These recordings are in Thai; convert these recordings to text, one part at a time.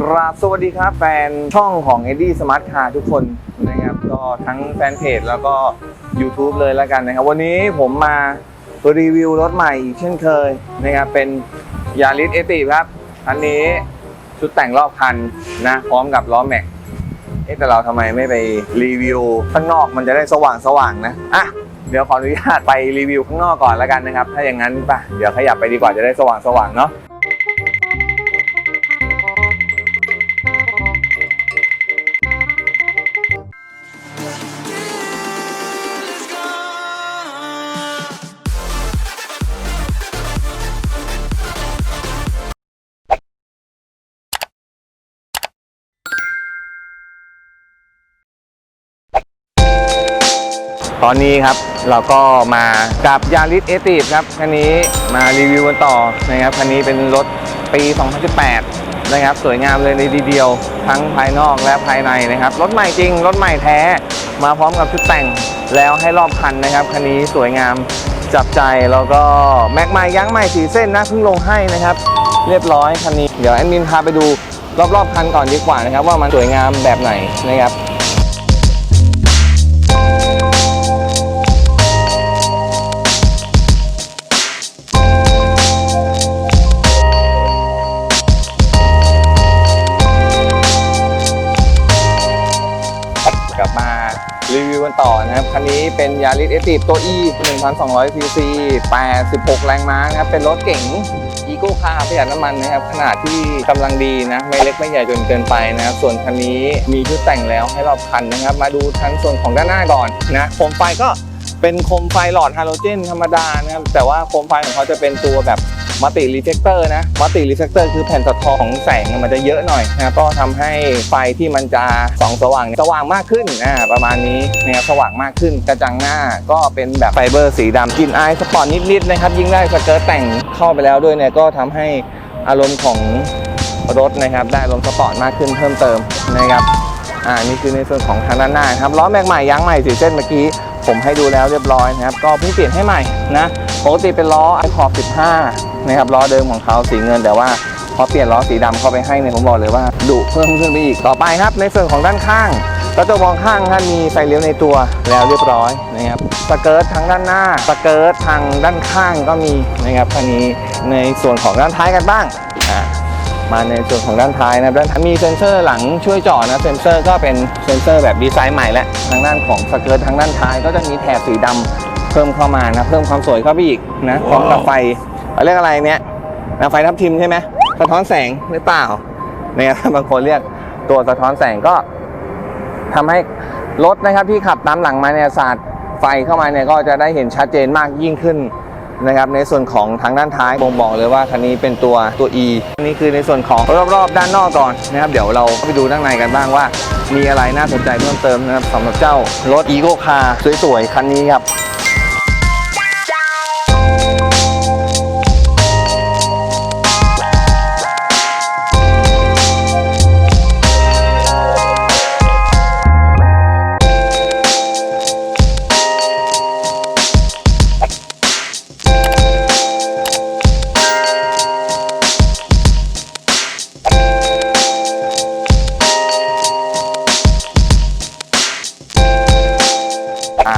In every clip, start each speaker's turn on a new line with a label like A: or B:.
A: กราบสวัสดีครับแฟนช่องของ e d d i e Smart Car ทุกคนนะครับก็ทั้งแฟนเพจแล้วก็ YouTube เลยแล้วกันนะครับ วันนี้ผมมารีวิวรถใหม่อีกเช่นเคยนะครับเป็นยาริสเอติครับอันนี้ชุดแต่งรอบคันนะพร้อมกับล้อแม็กเอ๊ะแต่เราทำไมไม่ไปรีวิวข้างนอกมันจะได้สว่างสว่างนะอะเดี๋ยวขออนุญาตไปรีวิวข้างนอกก่อนแล้วกันนะครับ ถ้าอย่างนั้นป่ะเดี๋ยวขยับไปดีกว่าจะได้สว่างสว่างเนาะ ตอนนี้ครับเราก็มากับยาริสเอติฟครับคันนี้มารีวิวกันต่อนะครับคันนี้เป็นรถปี 2018 นะครับ สวยงามเลยในดีเดียว ทั้งภายนอกและภายในนะครับ รถใหม่จริง รถใหม่แท้ มาพร้อมกับชุดแต่งแล้วให้รอบคันนะครับคันนี้สวยงามจับใจแล้วก็แม็กใหม่ยั้งใหม่สีเส้นนะเพิ่งลงให้นะครับ เรียบร้อยคันนี้เดี๋ยวแอดมินพาไปดูรอบๆคันก่อนดีกว่านะครับ ว่ามันสวยงามแบบไหนนะครับ ยาริสเอติตัว E 1,200 cc 86 แรงม้านะครับ เป็นรถเก๋งอีโก้คาร์ประหยัดน้ำมันนะครับ ขนาดที่กำลังดีนะ ไม่เล็กไม่ใหญ่จนเกินไปนะครับ ส่วนคันนี้มีชุดแต่งแล้วให้รอบคันนะครับ มาดูทั้งส่วนของด้านหน้าก่อนนะโคมไฟก็เป็นโคมไฟหลอดฮาโลเจนธรรมดานะครับ แต่ว่าโคมไฟของเขาจะเป็นตัวแบบ มัลติรีเฟกเตอร์นะมัลติรีเฟกเตอร์คือแผ่นสะท้อนของแสงมันจะเยอะหน่อยนะก็ทำให้ไฟที่มันจะส่องสว่างเนี่ยสว่างมากขึ้นอ่าประมาณนี้นะครับสว่างมากขึ้นกระจังหน้าก็เป็นแบบไฟเบอร์สีดำกินอายสปอร์ตนิดๆนะครับยิ่งได้สเกิร์ตแต่งเข้าไปแล้วด้วยเนี่ยก็ทำให้อารมณ์ของรถนะครับได้อารมณ์สปอร์ตมากขึ้นเพิ่มเติมนะครับอ่านี่คือในส่วนของทางด้านหน้าครับล้อแม็กใหม่ยางใหม่สีเส้นเมื่อกี้ผมให้ดูแล้วเรียบร้อยนะครับ ก็เพิ่งเปลี่ยนให้ใหม่นะปกติเป็นล้อไอคอบ15 นะครับล้อเดิมของเขาสีเงิน แต่ว่าพอเปลี่ยนล้อสีดำเข้าไปให้เนี่ยผมบอกเลยว่าดุเพิ่มขึ้นไปอีกต่อไปครับ ในส่วนของด้านข้างกระจกมองข้างท่านมีไฟเลี้ยวในตัวแล้วเรียบร้อยนะครับสเกิร์ตทางด้านหน้าสเกิร์ตทางด้านข้างก็มีนะครับคันนี้ในส่วนของด้านท้ายกันบ้างอ่ามาในส่วนของด้านท้ายนะครับด้านท้ายมีเซ็นเซอร์หลังช่วยจอดนะเซ็นเซอร์ก็เป็นเซ็นเซอร์แบบดีไซน์ใหม่และทางด้านของสเกิร์ตทางด้านท้ายก็จะมีแถบสีดำเพิ่มเข้ามานะเพิ่มความสวยเข้าไปอีกนะพร้อมกับไฟ เรียกอะไรเนี่ยนะไฟทับทิมใช่ไหมสะท้อนแสงหรือเปล่าเนี่ยบางคนเรียกตัวสะท้อนแสงก็ทำให้รถนะครับที่ขับตามหลังมาเนี่ยสาดไฟเข้ามาเนี่ยก็จะได้เห็นชัดเจนมากยิ่งขึ้นนะครับในส่วนของทางด้านท้ายบ่งบอกเลยว่าคันนี้เป็นตัวตัว E อันนี้คือในส่วนของรอบๆ ด้านนอกก่อนนะครับ เดี๋ยวเราไปดูด้านในกันบ้างว่า มีอะไรน่าสนใจเพิ่มเติมนะครับสำหรับเจ้ารถ Eco Car สวยๆ คันนี้ครับ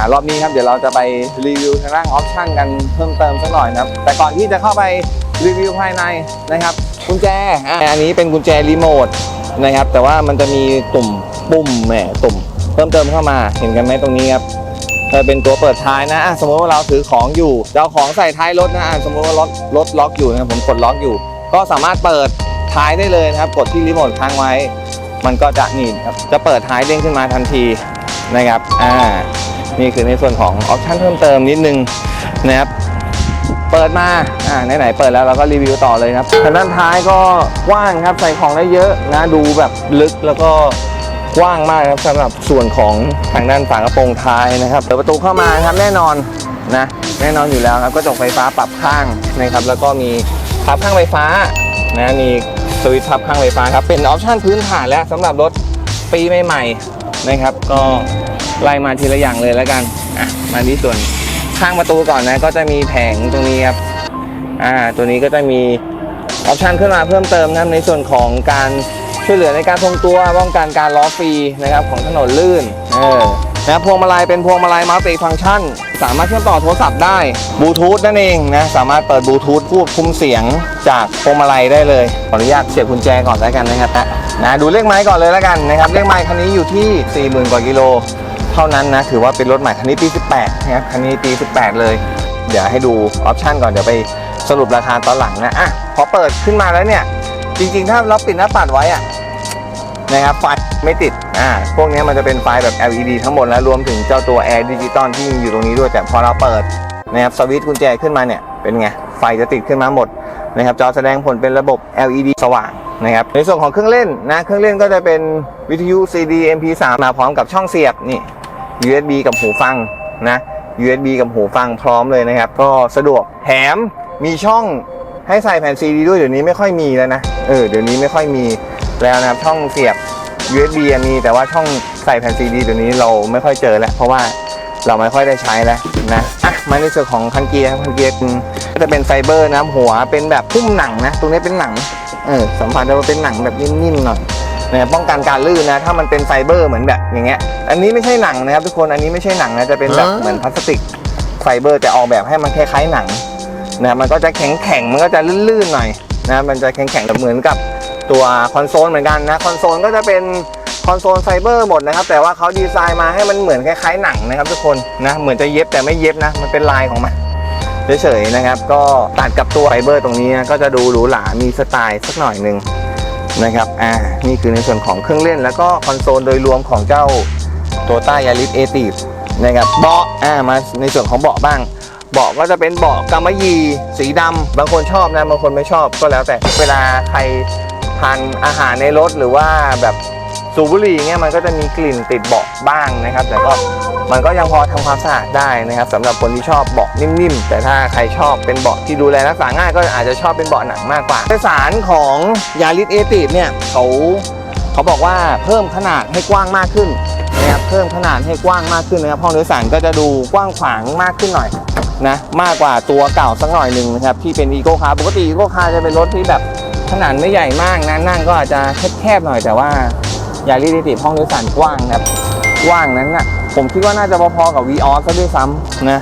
A: ารอบนี้ครับเดี๋ยวเราจะไปรีวิวทางด้านออปชั่นกันเพิ่มเติมสักหน่อยครับ แต่ก่อนที่จะเข้าไปรีวิวภายในนะครับกุญแจอันนี้เป็นกุญแจรีโมทนะครับ แต่ว่ามันจะมีตุ่มปุ่มแหมตุ่มเพิ่มเติมเข้ามาเห็นกันไหมตรงนี้ครับจะเป็นตัวเปิดท้ายนะะสมมติว่าเราถือของอยู่เอาของใส่ท้ายรถนะะสมมติว่ารถรถล็อกอยู่นะผมกดล็อกอยู่ ก็สามารถเปิดท้ายได้เลยนะครับ กดที่รีโมทค้างไว้ มันก็จะนี่ครับจะเปิดท้ายเด้งขึ้นมาทันทีนะครับ อ่า นี่คือในส่วนของออปชั่นเพิ่มเติมนิดนึงนะครับเปิดมาอ่าไหนๆเปิดแล้วเราก็รีวิวต่อเลยครับทางด้านท้ายก็กว้างครับใส่ของได้เยอะนะดูแบบลึกแล้วก็กว้างมากครับสำหรับส่วนของทางด้านฝากระโปรงท้ายนะครับเปิดประตูเข้ามาครับแน่นอนนะแน่นอนอยู่แล้วครับกระจกไฟฟ้าปรับข้างนะครับ แล้วก็มีพับข้างไฟฟ้านะมีสวิตช์พับข้างไฟฟ้าครับเป็นออปชั่นพื้นฐานแล้วสำหรับรถปีใหม่ๆนะครับ ก็ ไล่มาทีละอย่างเลยแล้วกันอะมาที่ส่วนข้างประตูก่อนนะก็จะมีแผงตรงนี้ครับอ่าตัวนี้ก็จะมีออปชันขึ้นมาเพิ่มเติมนะครับในส่วนของการช่วยเหลือในการทรงตัวป้องกันการล้อฟรีนะครับของถนนลื่นเออนะพวงมาลัยเป็นพวงมาลัยมัลติฟังก์ชัน สามารถเชื่อมต่อโทรศัพท์ได้บลูทูธนั่นเองนะสามารถเปิดบลูทูธควบคุมเสียงจากพวงมาลัยได้เลยขออนุญาตเสียบกุญแจก่อนแล้วกันนะครับนะนะดูเลขไม้ก่อนเลยแล้วกันนะครับเลขไม้คันนี้อยู่ที่ 40,000กว่ากิโล เท่านั้นนะ ถือว่าเป็นรถใหม่คันนี้ปี 18 นะครับ คันนี้ปี 18 เลย เดี๋ยวให้ดูออปชันก่อน เดี๋ยวไปสรุปราคาตอนหลังนะ อะ พอเปิดขึ้นมาแล้วเนี่ย จริงๆ ถ้าเราปิดหน้าปัดไว้อะนะครับไฟไม่ติด อ่า พวกนี้มันจะเป็นไฟแบบ LED ทั้งหมดแล้วรวมถึงเจ้าตัวแอร์ดิจิตอลที่อยู่ตรงนี้ด้วย แต่พอเราเปิดนะครับสวิตช์กุญแจขึ้นมาเนี่ย เป็นไง ไฟจะติดขึ้นมาหมดนะครับ จอแสดงผลเป็นระบบ LED สว่าง นะครับในส่วนของเครื่องเล่นนะเครื่องเล่นก็จะเป็นวิทยุ CD MP3 มาพร้อมกับช่องเสียบนี่ USB กับหูฟังนะ USB กับหูฟังพร้อมเลยนะครับ ก็สะดวกแถมมีช่องให้ใส่แผ่นซีดีด้วยเดี๋ยวนี้ไม่ค่อยมีแล้วนะเออเดี๋ยวนี้ไม่ค่อยมีแล้วนะครับช่องเสียบ USB มีแต่ว่าช่องใส่แผ่นซีดีเดี๋ยวนี้เราไม่ค่อยเจอแล้วเพราะว่าเราไม่ค่อยได้ใช้แล้วนะอะมาในส่วนของคันเกียร์คันเกียร์ก็จะเป็นไฟเบอร์นะหัวเป็นแบบพุ่มหนังนะตรงนี้เป็นหนัง เออสัมผัสได้ว่าเป็นหนังแบบนิ่มๆหน่อยนะครับป้องกันการลื่นนะถ้ามันเป็นไฟเบอร์เหมือนแบบอย่างเงี้ย อันนี้ไม่ใช่หนังนะครับทุกคนอันนี้ไม่ใช่หนังนะจะเป็นแบบเหมือนพลาสติกไฟเบอร์แต่ออกแบบให้มันคล้ายๆหนังนะมันก็จะแข็งแข็งๆมันก็จะลื่นๆหน่อยนะมันจะแข็งแข็งๆเหมือนกับตัวคอนโซลเหมือนกันนะคอนโซลก็จะเป็นคอนโซลไฟเบอร์หมดนะครับ แต่ว่าเขาดีไซน์มาให้มันเหมือนคล้ายๆหนังนะครับทุกคนนะเหมือนจะเย็บแต่ไม่เย็บนะมันเป็นลายของมัน เฉยๆนะครับ ก็ตัดกับตัวไฟเบอร์ตรงนี้นะก็จะดูหรูหรา มีสไตล์สักหน่อยหนึ่งนะครับอ่านี่คือในส่วนของเครื่องเล่นแล้วก็คอนโซลโดยรวมของเจ้า t o y o t a Yaris a t i v นะครับเบาะอ่ามาในส่วนของเบาะบ้างเบาะก็จะเป็นเบาะกำมะหยี่สีดำบางคนชอบนะบางคนไม่ชอบก็แล้วแต่เวลาใครทานอาหารในรถหรือว่าแบบ สูบบุหรี่เงี้ยมันก็จะมีกลิ่นติดเบาะบ้างนะครับ แต่ก็มันก็ยังพอทำความสะอาดได้นะครับสำหรับคนที่ชอบเบาะนิ่มๆ แต่ถ้าใครชอบเป็นเบาะที่ดูแลรักษาง่ายก็อาจจะชอบเป็นเบาะหนังมากกว่าโดยสารของยาริสเอติเนี่ยเขาเขาบอกว่าเพิ่มขนาดให้กว้างมากขึ้นนะครับเพิ่มขนาดให้กว้างมากขึ้นนะครับห้องโดยสารก็จะดูกว้างขวางมากขึ้นหน่อยนะมากกว่าตัวเก่าสักหน่อยหนึ่งนะครับที่เป็นอีโก้คาร์ปกติอีโก้คาร์จะเป็นรถที่แบบขนาดไม่ใหญ่มากนะนั่งก็อาจจะแคบๆหน่อยแต่ว่า ยาริสติห้องโดยสารกว้างนะครับกว้างนั้นน่ะผมคิดว่าน่าจะพอๆกับ v ีออซะด้วยซ้ำนะ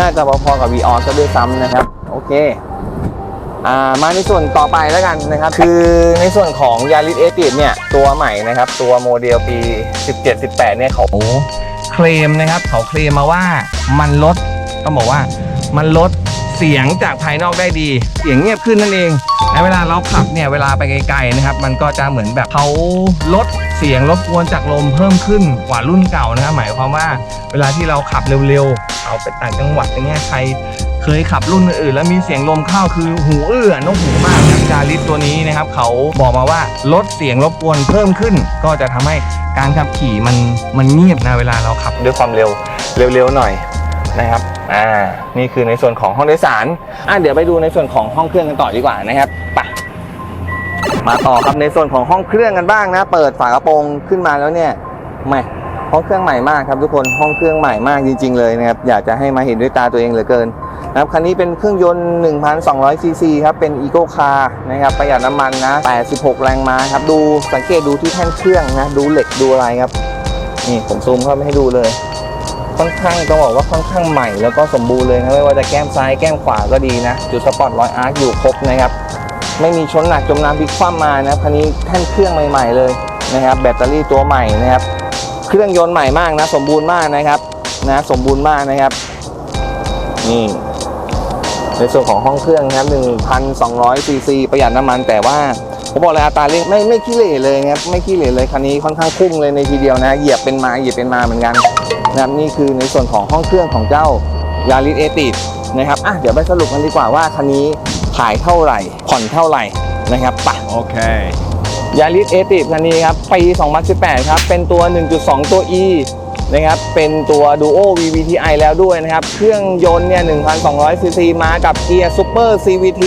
A: น่าจะพอๆกับ v ีออซะด้วยซ้ำนะครับ โอเคมาในส่วนต่อไปแล้วกันนะครับ คือในส่วนของยาริสเอติเนี่ยตัวใหม่นะครับ ตัวโมเดลปี 17-18 เนี่ยเขาเคลมนะครับ เขาเคลมมาว่ามันลดต้องบอกว่ามันลดเสียงจากภายนอกได้ดี เสียงเงียบขึ้นนั่นเองและเวลาเราขับเนี่ยเวลาไปไกลๆนะครับ มันก็จะเหมือนแบบเขาลด สียงรบกวนจากลมเพิ่มขึ้นกว่ารุ่นเก่านะครับหมายความว่าเวลาที่เราขับเร็วๆ เอาไปต่างจังหวัดอย่างเงี้ยใครเคยขับรุ่นอื่นแล้วมีเสียงลมเข้าคือหูอื้อนกหูมากนะจาริสตัวนี้นะครับ เขาบอกมาว่าลดเสียงรบกวนเพิ่มขึ้น ก็จะทำให้การขับขี่มันมันเงียบนะเวลาเราขับด้วยความเร็วเร็วๆหน่อยนะครับอ่านี่คือในส่วนของห้องโดยสารอ่าเดี๋ยวไปดูในส่วนของห้องเครื่องกันต่อดีกว่านะครับไป มาต่อครับในส่วนของห้องเครื่องกันบ้างนะ เปิดฝากระโปรงขึ้นมาแล้วเนี่ยแหม่ห้องเครื่องใหม่มากครับทุกคนห้องเครื่องใหม่มากจริง ๆ เลยนะครับอยากจะให้มาเห็นด้วยตาตัวเองเหลือเกินนะครับคันนี้เป็นเครื่องยนต์ 1,200 ซีซีครับเป็นอีโก้คาร์นะครับประหยัดน้ำมันนะ 86 แรงม้าครับดูสังเกตดูที่แท่นเครื่องนะ ดูเหล็กดูอะไรครับ นี่ผมซูมเข้าไปให้ดูเลย ค่อนข้างต้องบอกว่าค่อนข้างใหม่แล้วก็สมบูรณ์เลยนะไม่ว่าจะแก้มซ้ายแก้มขวาก็ดีนะ จุดสปอตร้อยอาร์คอยู่ครบนะครับ ไม่มีชนหนักจมน้ำพลิกคว่ำมานะครับคันนี้แท่นเครื่องใหม่ๆเลยนะครับ แบตเตอรี่ตัวใหม่นะครับ เครื่องยนต์ใหม่มากนะ สมบูรณ์มากนะครับนะสมบูรณ์มากนะครับนี่ในส่วนของห้องเครื่องนะครับ1,200ซีซีประหยัดน้ำมัน แต่ว่าผมบอกเลยอัตราเร่งไม่ไม่ขี้เหร่เลยนะครับไม่ขี้เหร่เลยคันนี้ค่อนข้างพุ่งเลยในทีเดียวนะเหยียบเป็นมาเหยียบเป็นมาเหมือนกันนะครับนี่คือในส่วนของห้องเครื่องของเจ้ายาริสเอติดนะครับอะเดี๋ยวไปสรุปกันดีกว่าว่าคันนี้ ขายเท่าไหร่ ผ่อนเท่าไหร่นะครับไป
B: Okay.
A: ยาริสเอติคันนี้ครับปี 2018 ครับ เป็นตัว 1.2 ตัว E นะครับ เป็นตัว Duo VVTi แล้วด้วยนะครับ เครื่องยนต์เนี่ย 1,200 ซีซี มากับเกียร์ Super CVT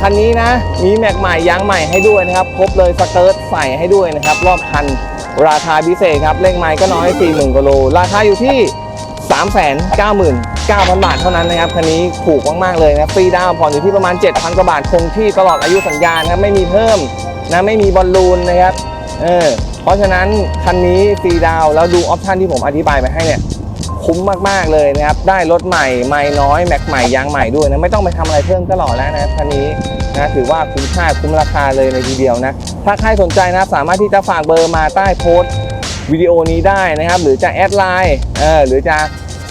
A: คันนี้นะ มีแม็กใหม่ยางใหม่ให้ด้วยนะครับ ครบเลยสเกิร์ตใส่ให้ด้วยนะครับ รอบคัน ราคาพิเศษครับเลขไม้ก็น้อย 40,000กว่าโล ราคาอยู่ที่ 399,000 9,000 บาทเท่านั้นนะครับคันนี้ถูกมากๆเลยนะฟรีดาวผ่อนอยู่ที่ประมาณ 7,000 กว่าบาทคงที่ตลอดอายุสัญญานะครับไม่มีเพิ่มนะไม่มีบอลลูนนะครับเออเพราะฉะนั้นคันนี้ฟรีดาวแล้วดูออปชันที่ผมอธิบายไปให้เนี่ยคุ้มมากๆเลยนะครับได้รถใหม่ไม่น้อยแม็กใหม่ยางใหม่ด้วยนะไม่ต้องไปทำอะไรเพิ่มก็หล่อแล้วนะคันนี้นะถือว่าคุ้มค่าคุ้มราคาเลยในทีเดียวนะถ้าใครสนใจนะครับสามารถที่จะฝากเบอร์มาใต้โพสต์วิดีโอนี้ได้นะครับ หรือจะแอดไลน์เออหรือจะ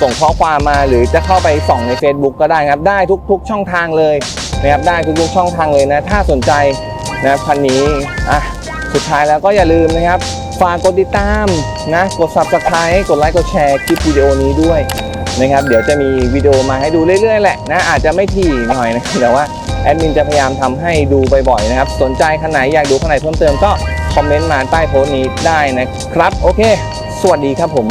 A: ส่งข้อความมาหรือจะเข้าไปส่องใน Facebook ก็ได้ครับ ได้ทุกๆช่องทางเลยนะครับได้ทุกๆช่องทางเลยนะ ถ้าสนใจนะครับคันนี้อะสุดท้ายแล้วก็อย่าลืมนะครับ ฝากกดติดตามนะกด subscribe กดไลค์กดแชร์คลิปวิดีโอนี้ด้วยนะครับเดี๋ยวจะมีวิดีโอมาให้ดูเรื่อยๆแหละนะอาจจะไม่ถี่หน่อยนะแต่ว่าแอดมินจะพยายามทำให้ดูบ่อยๆนะครับ สนใจคันไหนอยากดูคันไหนเพิ่มเติมก็คอมเมนต์มาใต้โพสต์นี้ได้นะครับ โอเค สวัสดีครับผม